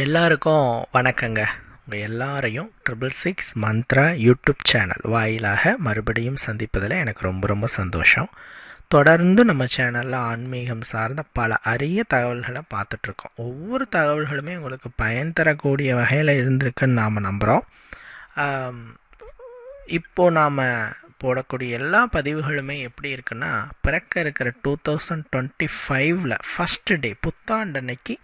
எல்லாருக்கும் வணக்கங்க. உங்கள் எல்லாரையும் triple six Mantra YouTube channel வாயிலாக மறுபடியும் சந்திப்பதில் எனக்கு ரொம்ப ரொம்ப சந்தோஷம். தொடர்ந்து நம்ம சேனலில் ஆன்மீகம் சார்ந்த பல அரிய தகவல்களை பார்த்துட்ருக்கோம். ஒவ்வொரு தகவல்களுமே உங்களுக்கு பயன் தரக்கூடிய வகையில் இருந்திருக்குன்னு நாம் நம்புகிறோம் இப்போது நாம் போடக்கூடிய எல்லா பதிவுகளுமே எப்படி இருக்குன்னா பிறக்க இருக்கிற டூ தௌசண்ட் டுவெண்ட்டி ஃபைவ்ல ஃபஸ்ட்டு டே புத்தாண்டு அன்னைக்கு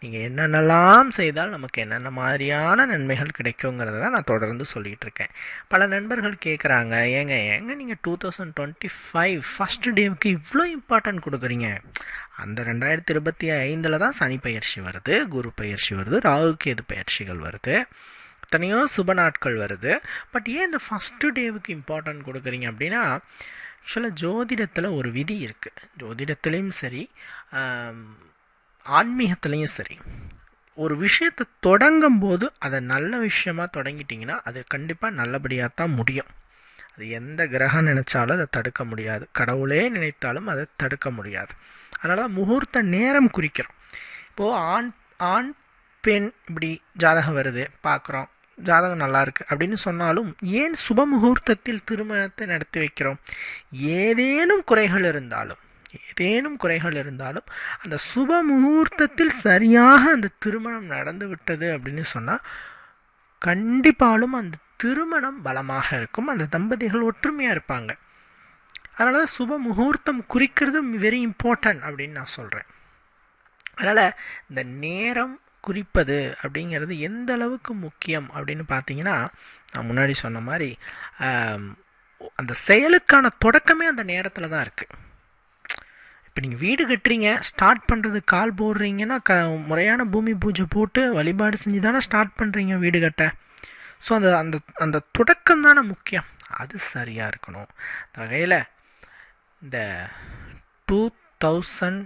நீங்கள் என்னென்னலாம் செய்தால் நமக்கு என்னென்ன மாதிரியான நன்மைகள் கிடைக்குங்கிறத தான் நான் தொடர்ந்து சொல்லிகிட்டு இருக்கேன். பல நண்பர்கள் கேட்குறாங்க ஏங்க ஏங்க நீங்கள் two thousand twenty five first டேவுக்கு இவ்வளோ இம்பார்ட்டன்ட் கொடுக்குறீங்க? அந்த ரெண்டாயிரத்தி இருபத்தி ஐந்தில் தான் சனி பயிற்சி வருது குரு பயிற்சி வருது ராகு கேது பயிற்சிகள் வருது. எத்தனையோ சுப நாட்கள் வருது. பட் ஏன் இந்த ஃபஸ்ட்டு டேவுக்கு இம்பார்ட்டன்ட் கொடுக்குறீங்க அப்படின்னா ஆக்சுவலாக ஜோதிடத்தில் ஒரு விதி இருக்குது ஜோதிடத்துலேயும் சரி ஆன்மீகத்துலேயும் சரி. ஒரு விஷயத்தை தொடங்கும் போது அதை நல்ல விஷயமாக தொடங்கிட்டிங்கன்னா அது கண்டிப்பாக நல்லபடியாக தான் முடியும். அது எந்த கிரகம் நினச்சாலும் அதை தடுக்க முடியாது. கடவுளே நினைத்தாலும் அதை தடுக்க முடியாது. அதனால முகூர்த்த நேரம் குறிக்கிறோம். இப்போது ஆண் ஆண் பெண் இப்படி ஜாதகம் வருது. பார்க்குறோம். ஜாதகம் நல்லா இருக்குது அப்படின்னு சொன்னாலும் ஏன் சுப முகூர்த்தத்தில் திருமணத்தை நடத்தி வைக்கிறோம்? ஏதேனும் குறைகள் இருந்தாலும் ஏதேனும் குறைகள் இருந்தாலும் அந்த சுப முகூர்த்தத்தில் சரியாக அந்த திருமணம் நடந்து விட்டது அப்படின்னு சொன்னால் கண்டிப்பாலும் அந்த திருமணம் பலமாக இருக்கும். அந்த தம்பதிகள் ஒற்றுமையாக இருப்பாங்க. அதனால சுப முகூர்த்தம் குறிக்கிறது வெரி இம்பார்ட்டன்ட் அப்படின்னு நான் சொல்கிறேன் அதனால் இந்த நேரம் குறிப்பது அப்படிங்கிறது எந்த அளவுக்கு முக்கியம் அப்படின்னு பார்த்தீங்கன்னா நான் முன்னாடி சொன்ன மாதிரி அந்த செயலுக்கான தொடக்கமே அந்த நேரத்தில் தான் இருக்குது இப்போ நீங்கள் வீடு கட்டுறீங்க ஸ்டார்ட் பண்ணுறது கால் போடுறீங்கன்னா க முறையான பூமி பூஜை போட்டு வழிபாடு செஞ்சு தானே ஸ்டார்ட் பண்ணுறீங்க வீடு கட்ட. ஸோ அந்த அந்த அந்த தொடக்கம் தானே முக்கியம். அது சரியாக இருக்கணும். வகையில் இந்த two thousand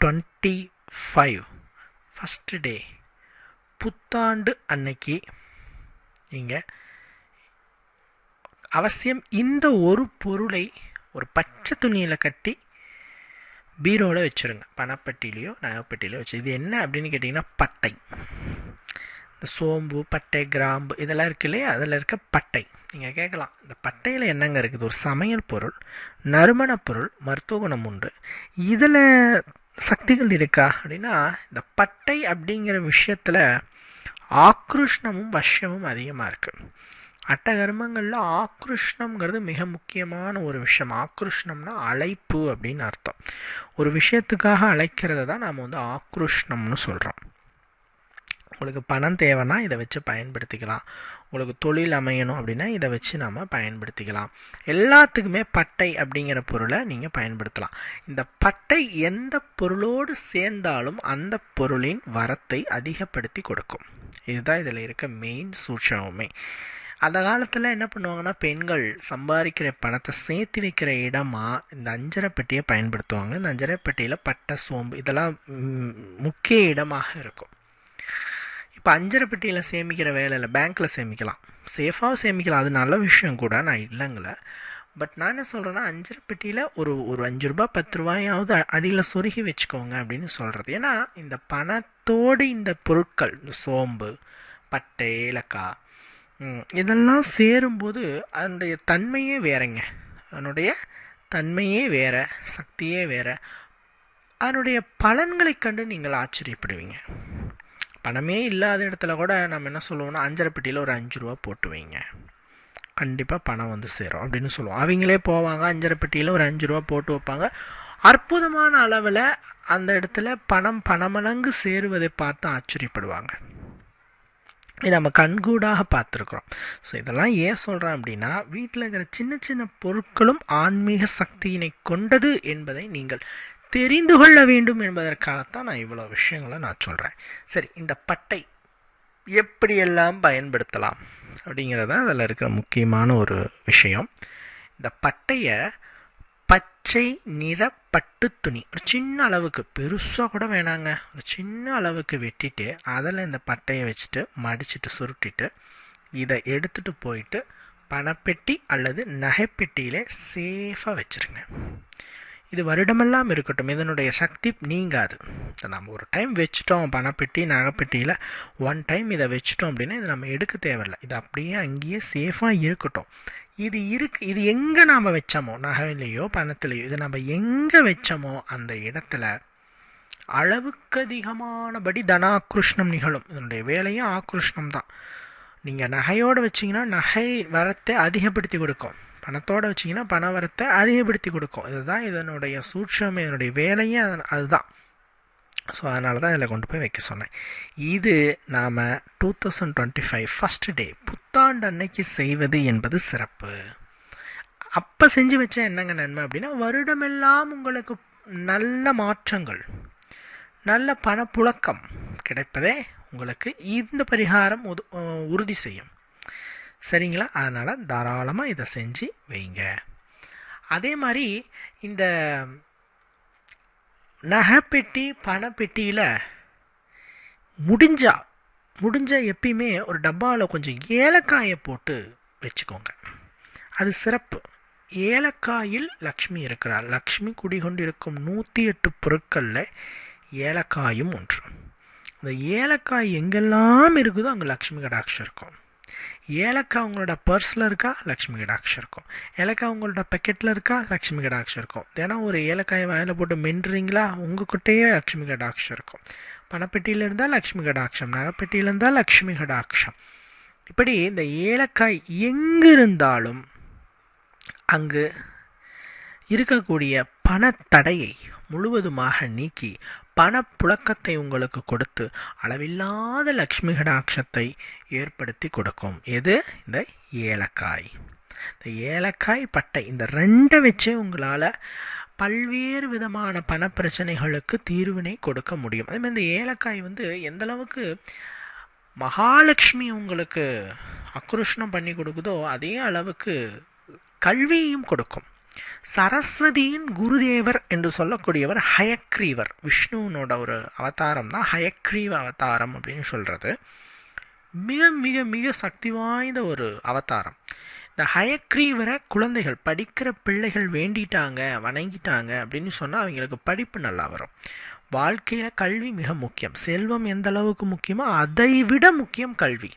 twenty five first day புத்தாண்டு அன்னைக்கு நீங்கள் அவசியம் இந்த ஒரு பொருளை ஒரு பச்சை துணியில் கட்டி பீரோவில் வச்சுருங்க. பணப்பட்டிலையோ நகைப்பட்டிலையோ வச்சு. இது என்ன அப்படின்னு கேட்டிங்கன்னா பட்டை. இந்த சோம்பு பட்டை கிராம்பு இதெல்லாம் இருக்கு இல்லையா? அதில் இருக்க பட்டை. நீங்கள் கேட்கலாம். இந்த பட்டையில் என்னங்க இருக்குது? ஒரு சமையல் பொருள் நறுமணப் பொருள் மருத்துவ குணம் உண்டு. இதில் சக்திகள் இருக்கா அப்படின்னா இந்த பட்டை அப்படிங்கிற விஷயத்தில் ஆக்ருஷ்ணமும் வஷ்யமும் அதிகமாக இருக்குது அட்டகர்மங்களில் ஆக்ருஷ்ணம்ங்கிறது மிக முக்கியமான ஒரு விஷயம். ஆக்ருஷ்ணம்னா அழைப்பு அப்படின்னு அர்த்தம். ஒரு விஷயத்துக்காக அழைக்கிறத தான் நாம் வந்து ஆக்ருஷ்ணம்னு சொல்கிறோம் உங்களுக்கு பணம் தேவைன்னா இதை வச்சு பயன்படுத்திக்கலாம். உங்களுக்கு தொழில் அமையணும் அப்படின்னா இதை வச்சு நாம் பயன்படுத்திக்கலாம். எல்லாத்துக்குமே பட்டை அப்படிங்கிற பொருளை நீங்கள் பயன்படுத்தலாம். இந்த பட்டை எந்த பொருளோடு சேர்ந்தாலும் அந்த பொருளின் வரத்தை அதிகப்படுத்தி கொடுக்கும். இதுதான் இதில் இருக்க மெயின் சூட்சமே அந்த காலத்தில் என்ன பண்ணுவாங்கன்னா பெண்கள் சம்பாதிக்கிற பணத்தை சேர்த்து வைக்கிற இடமா இந்த அஞ்சரை பெட்டியை பயன்படுத்துவாங்க. இந்த அஞ்சரை பெட்டியில் பட்டை சோம்பு இதெல்லாம் முக்கிய இடமாக இருக்கும். இப்போ அஞ்சரை பெட்டியில் சேமிக்கிற வேலையில் பேங்க்கில் சேமிக்கலாம் சேஃபாக சேமிக்கலாம். அது நல்ல விஷயம் கூட. நான் இல்லைங்கள. பட் நான் என்ன சொல்கிறேன்னா அஞ்சரை பெட்டியில் ஒரு ஒரு அஞ்சு ரூபா பத்து ரூபாயாவது அடியில் சொருகி வச்சுக்கோங்க அப்படின்னு சொல்கிறது ஏன்னா இந்த பணத்தோடு இந்த பொருட்கள் இந்த சோம்பு பட்டை ஏலக்காய் இதெல்லாம் சேரும்போது அதனுடைய தன்மையே வேறங்க. அதனுடைய தன்மையே வேற சக்தியே வேற. அதனுடைய பலன்களை கண்டு நீங்கள் ஆச்சரியப்படுவீங்க. பணமே இல்லாத இடத்துல கூட நம்ம என்ன சொல்லுவோம்னா அஞ்சரை பெட்டியில் ஒரு அஞ்சு ரூபா போட்டு வைங்க. கண்டிப்பாக பணம் வந்து சேரும் அப்படின்னு சொல்லுவோம். அவங்களே போவாங்க அஞ்சரை பெட்டியில் ஒரு அஞ்சு ரூபா போட்டு வைப்பாங்க. அற்புதமான அளவில் அந்த இடத்துல பணம் பணமடங்கு சேருவதை பார்த்து ஆச்சரியப்படுவாங்க. இது நம்ம கண்கூடாக பார்த்துருக்குறோம். ஸோ இதெல்லாம் ஏன் சொல்கிறேன் அப்படின்னா வீட்டில் இருக்கிற சின்ன சின்ன பொருட்களும் ஆன்மீக சக்தியினை கொண்டது என்பதை நீங்கள் தெரிந்து கொள்ள வேண்டும் என்பதற்காகத்தான் நான் இவ்வளோ விஷயங்களை நான் சொல்கிறேன் சரி இந்த பட்டை எப்படியெல்லாம் பயன்படுத்தலாம் அப்படிங்கிறத அதில் இருக்கிற முக்கியமான ஒரு விஷயம். இந்த பட்டையை பச்சை நிற பட்டு துணி ஒரு சின்ன அளவுக்கு பெருசாக கூட வேணாங்க. ஒரு சின்ன அளவுக்கு வெட்டிட்டு அதில் இந்த பட்டையை வச்சுட்டு மடிச்சுட்டு சுருட்டிட்டு இதை எடுத்துகிட்டு போயிட்டு பணப்பெட்டி அல்லது நகைப்பெட்டியில் சேஃபாக வச்சுருங்க. இது வருடமெல்லாம் இருக்கட்டும். இதனுடைய சக்தி நீங்காது. நம்ம ஒரு டைம் வச்சுட்டோம் பணப்பெட்டி நகைப்பெட்டியில் ஒன் டைம் இதை வச்சுட்டோம் அப்படின்னா இதை நம்ம எடுக்க தேவையில்லை. இது அப்படியே அங்கேயே சேஃபாக இருக்கட்டும். இது இருக்கு இது எங்கே நாம் வச்சோமோ நகையிலையோ பணத்துலையோ இதை நம்ம எங்கே வச்சோமோ அந்த இடத்துல அளவுக்கு அதிகமானபடி தனாக்ருஷ்ணம் நிகழும். இதனுடைய வேலையும் ஆக்ருஷ்ணம் தான் நீங்கள் நகையோடு வச்சிங்கன்னா நகை வரத்தை அதிகப்படுத்தி கொடுக்கும். பணத்தோடு வச்சிங்கன்னா பண வரத்தை அதிகப்படுத்தி கொடுக்கும். இதுதான் இதனுடைய சூட்சம் இதனுடைய வேலையே அதுதான். ஸோ அதனால தான் இதில் கொண்டு போய் வைக்க சொன்னேன். இது நாம் two thousand twenty five first day புத்தாண்டு அன்னைக்கு செய்வது என்பது சிறப்பு. அப்போ செஞ்சு வச்சா என்னங்க நன்மை அப்படின்னா வருடமெல்லாம் உங்களுக்கு நல்ல மாற்றங்கள் நல்ல பணப்புழக்கம் கிடைப்பதே உங்களுக்கு இந்த பரிகாரம் உது உறுதி செய்யும். சரிங்களா? அதனால் தாராளமாக இதை செஞ்சு வைங்க. அதே மாதிரி இந்த நகைப்பெட்டி பணப்பெட்டியில் முடிஞ்சா முடிஞ்ச எப்பயுமே ஒரு டப்பாவில் கொஞ்சம் ஏலக்காயை போட்டு வச்சுக்கோங்க. அது சிறப்பு. ஏலக்காயில் லக்ஷ்மி இருக்கிறார் லக்ஷ்மி குடிகொண்டிருக்கும் நூற்றி எட்டு பொருட்களில் ஏலக்காயும் ஒன்று. அந்த ஏலக்காய் எங்கெல்லாம் இருக்குதோ அங்கே லக்ஷ்மி கடாட்சம் இருக்கும். ஏலக்காய் அவங்களோட பர்ஸில் இருக்கா? லக்ஷ்மி கடாட்சம் இருக்கும். ஏலக்காய் உங்களோட பெக்கெட்டில் இருக்கா? லக்ஷ்மி கடாட்சம் இருக்கும். ஏன்னா ஒரு ஏலக்காயை வாயில் போட்டு மென்றுறீங்களா உங்ககிட்டயே லக்ஷ்மி கடாட்சம் இருக்கும். பணப்பெட்டியில் இருந்தால் லக்ஷ்மி கடாட்சம் நகைப்பெட்டியில் இருந்தால் லக்ஷ்மி கடாட்சம் இப்படி இந்த ஏலக்காய் எங்கே இருந்தாலும் அங்கு இருக்கக்கூடிய பணத்தடையை முழுவதுமாக நீக்கி பணப்புழக்கத்தை உங்களுக்கு கொடுத்து அளவில்லாத லக்ஷ்மி கடாட்சத்தை ஏற்படுத்தி கொடுக்கும். எது? இந்த ஏலக்காய். இந்த ஏலக்காய் பட்டை. இந்த ரெண்டை வச்சே உங்களால் பல்வேறு விதமான பண பிரச்சனைகளுக்கு தீர்வினை கொடுக்க முடியும். அதே மாதிரி இந்த ஏலக்காய் வந்து எந்தளவுக்கு மகாலட்சுமி உங்களுக்கு அக்ருஷ்ணம் பண்ணி கொடுக்குதோ அதே அளவுக்கு கல்வியையும் கொடுக்கும். சரஸ்வதியின் குருதேவர் என்று சொல்லக்கூடியவர் ஹயக்ரீவர். விஷ்ணுவனோட ஒரு அவதாரம் தான் ஹயக்ரீவ அவதாரம் அப்படின்னு சொல்கிறது மிக மிக மிக சக்தி வாய்ந்த ஒரு அவதாரம். இந்த ஹயக்ரீவரை குழந்தைகள் படிக்கிற பிள்ளைகள் வேண்டிட்டாங்க வணங்கிட்டாங்க அப்படின்னு சொன்னால் அவங்களுக்கு படிப்பு நல்லா வரும். வாழ்க்கையில் கல்வி மிக முக்கியம். செல்வம் எந்த அளவுக்கு முக்கியமோ அதை விட முக்கியம் கல்வி.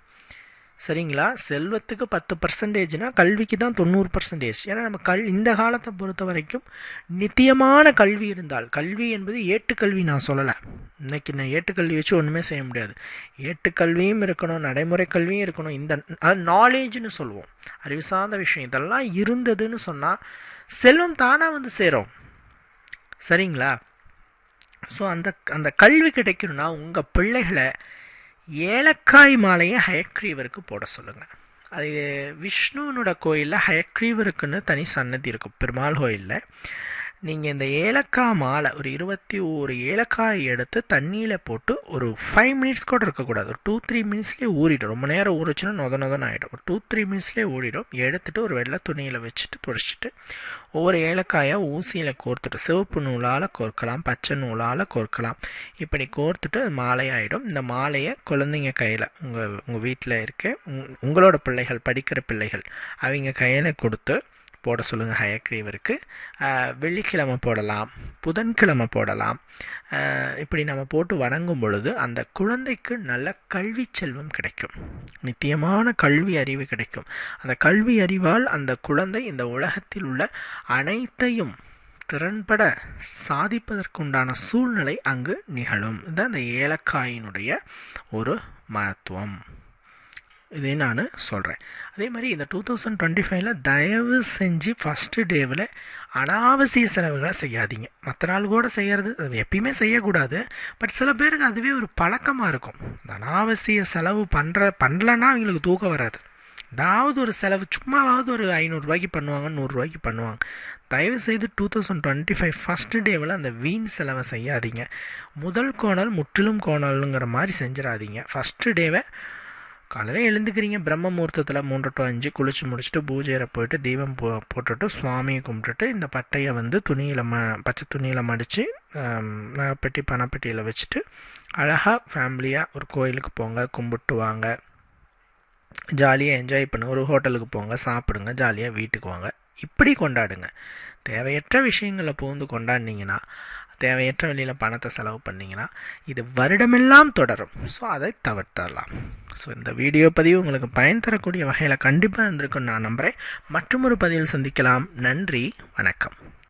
சரிங்களா? செல்வத்துக்கு பத்து பர்சன்டேஜ்னால் கல்விக்கு தான் தொண்ணூறு பர்சன்டேஜ் ஏன்னா நம்ம கல் இந்த காலத்தை பொறுத்த வரைக்கும் நித்தியமான கல்வி இருந்தால் கல்வி என்பது ஏட்டுக்கல்வி நான் சொல்லலை. இன்னைக்கு நான் ஏட்டுக்கல்வி வச்சு ஒன்றுமே செய்ய முடியாது. ஏட்டுக்கல்வியும் இருக்கணும் நடைமுறை கல்வியும் இருக்கணும். இந்த அது நாலேஜ்னு சொல்லுவோம். அறிவு சார்ந்த விஷயம். இதெல்லாம் இருந்ததுன்னு சொன்னால் செல்வம் தானாக வந்து சேரும். சரிங்களா? ஸோ அந்த அந்த கல்வி கிடைக்கணும்னா உங்கள் பிள்ளைகளை ஏலக்காய் மாலையை ஹயக்ரீவருக்கு போட சொல்லுங்கள் அது விஷ்ணுவனோட கோயிலில் ஹயக்ரீவருக்குன்னு தனி சன்னதி இருக்கும் பெருமாள் கோயிலில். நீங்கள் இந்த ஏலக்காய் மாலை ஒரு இருபத்தி ஒரு ஏலக்காய் எடுத்து தண்ணியில் போட்டு ஒரு ஃபைவ் மினிட்ஸ் கூட இருக்கக்கூடாது. ஒரு டூ த்ரீ மினிட்ஸ்லேயே ஊறிடும். ரொம்ப நேரம் ஊறிச்சுன்னா நொத நொதன் ஆகிடும் ஒரு டூ த்ரீ மினிட்ஸ்லேயே ஊறிடும். எடுத்துகிட்டு ஒரு வெள்ளை துணியில் வச்சுட்டு துடைச்சிட்டு ஒவ்வொரு ஏலக்காயாக ஊசியில் கோர்த்துட்டு சிவப்பு நூலால் கோர்க்கலாம் பச்சை நூலால் கோர்க்கலாம். இப்படி கோர்த்துட்டு மாலை ஆகிடும் இந்த மாலையை குழந்தைங்க கையில் உங்கள் உங்கள் வீட்டில் இருக்க உங்களோட பிள்ளைகள் படிக்கிற பிள்ளைகள் அவங்க கையில் கொடுத்து போட சொல்லுங்கள் ஹயக்ரீவருக்கு வெள்ளிக்கிழமை போடலாம் புதன்கிழமை போடலாம். இப்படி நம்ம போட்டு வணங்கும் பொழுது அந்த குழந்தைக்கு நல்ல கல்வி செல்வம் கிடைக்கும். நித்தியமான கல்வி அறிவு கிடைக்கும். அந்த கல்வி அறிவால் அந்த குழந்தை இந்த உலகத்தில் உள்ள அனைத்தையும் திறன்பட சாதிப்பதற்குண்டான சூழ்நிலை அங்கு நிகழும். இதுதான் அந்த ஏலக்காயினுடைய ஒரு மகத்துவம். இதே நான் சொல்கிறேன் அதே மாதிரி இந்த டூ தௌசண்ட் டுவெண்ட்டி ஃபைவ்ல தயவு செஞ்சு ஃபஸ்ட்டு டேவில் அனாவசிய செலவுகளை செய்யாதீங்க. மற்ற நாள் கூட செய்கிறது அது எப்பயுமே செய்யக்கூடாது. பட் சில பேருக்கு அதுவே ஒரு பழக்கமாக இருக்கும். இந்த அனாவசிய செலவு பண்ணுற பண்ணலன்னா அவங்களுக்கு தூக்கம் வராது. ஏதாவது ஒரு செலவு சும்மாவாவது ஒரு ஐநூறுரூவாய்க்கு பண்ணுவாங்க நூறுரூவாய்க்கு பண்ணுவாங்க. தயவு செய்து two thousand twenty five first டேவில் அந்த வீண் செலவை செய்யாதீங்க. முதல் கோணல் முற்றிலும் கோணலுங்கிற மாதிரி செஞ்சிடாதீங்க. ஃபஸ்ட்டு டேவை காலையில் எழுந்துக்கிறீங்க. பிரம்ம முகூர்த்தத்தில் மூன்று டு அஞ்சு குளிச்சு முடிச்சுட்டு பூஜையில் போயிட்டு தீபம் போ போட்டுட்டு சுவாமியை கும்பிட்டுட்டு இந்த பட்டையை வந்து துணியில் ம பச்சை துணியில் மடித்து பெட்டி பணப்பெட்டியில் வச்சுட்டு அழகாக ஃபேமிலியாக ஒரு கோயிலுக்கு போங்க. கும்பிட்டு வாங்க. ஜாலியாக என்ஜாய் பண்ணுங்க. ஒரு ஹோட்டலுக்கு போங்க. சாப்பிடுங்க. ஜாலியாக வீட்டுக்கு வாங்க. இப்படி கொண்டாடுங்க. தேவையற்ற விஷயங்களை புகுந்து கொண்டாடினீங்கன்னா தேவையற்ற வழியில் பணத்தை செலவு பண்ணிங்கன்னா இது வருடமெல்லாம் தொடரும். ஸோ அதை தவிர்த்தரலாம். ஸோ இந்த வீடியோ பதிவு உங்களுக்கு பயன் தரக்கூடிய வகையில் கண்டிப்பாக இருந்திருக்குன்னு நான் நம்புகிறேன் மற்றும் ஒரு பதிவில் சந்திக்கலாம். நன்றி. வணக்கம்.